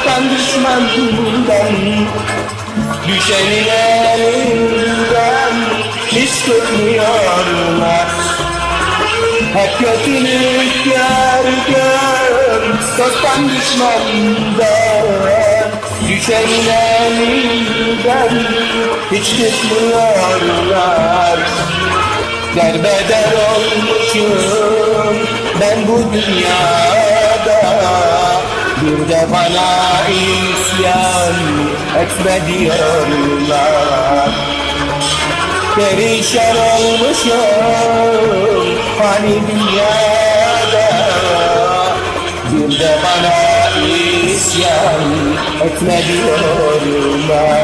Dosttan düşmandan Düşenin elinden Hiç tutmuyorlar Hep kötülük gördüm Dosttan düşmandan. Düşenin elinden Hiç tutmuyorlar Derbeder olmuşum ben bu dünyada Bir de bana isyan etme diyorlar Perişan olmuşum hani dünyada. Bir de bana isyan etme diyorlar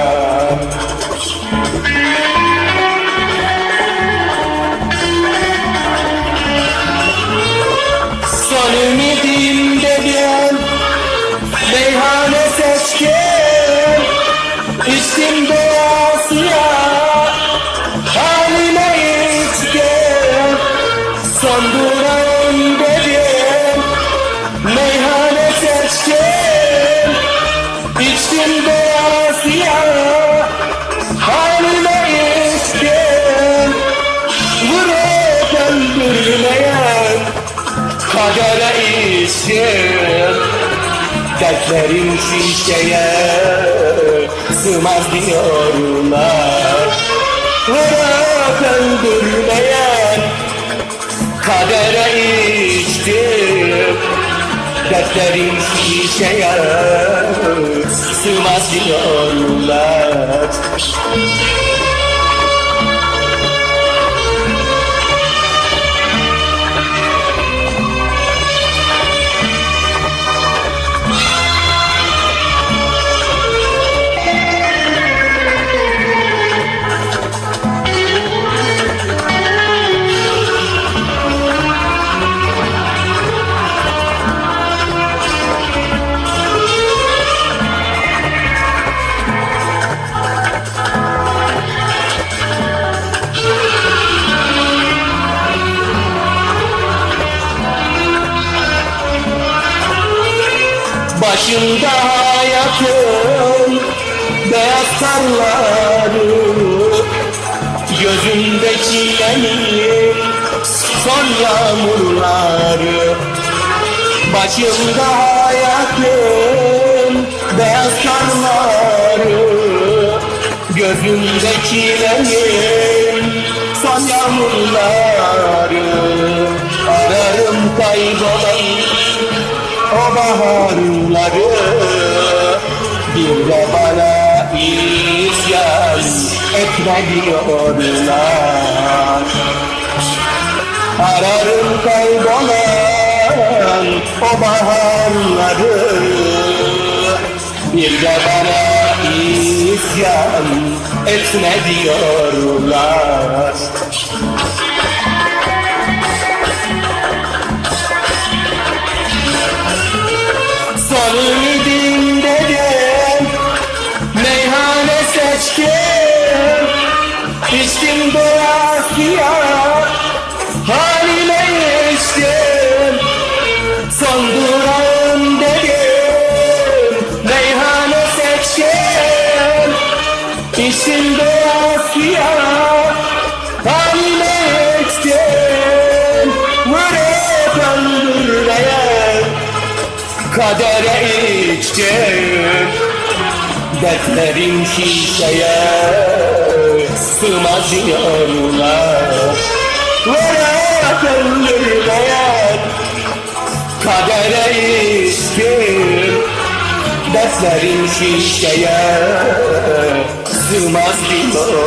kadere isyan Dertlerim şişeye sığmaz diyorlar Bırak öldürmeyen kadere içtim Dertlerim şişeye sığmaz diyorlar Başımda hayatım beyaz karları Gözümde çilenin son yağmurları. Başımda hayatım beyaz karları Gözümde çilenin son yağmurları. Ararım kaybolan baharları Bir de bana isyan etme diyorlar Ararım kaybolan o baharları. Bir de bana isyan etme diyorlar Son ümidim dedim Meyhane seçtim İçtim doyasıya Halime içtim Son durağım dedim Meyhane seçtim İçtim doyasıya kadere içtim Dertlerim şişeye sığmaz diyorlar Bırak öldürmeyen kadere içtim Dertlerim şişeye sığmaz diyorlar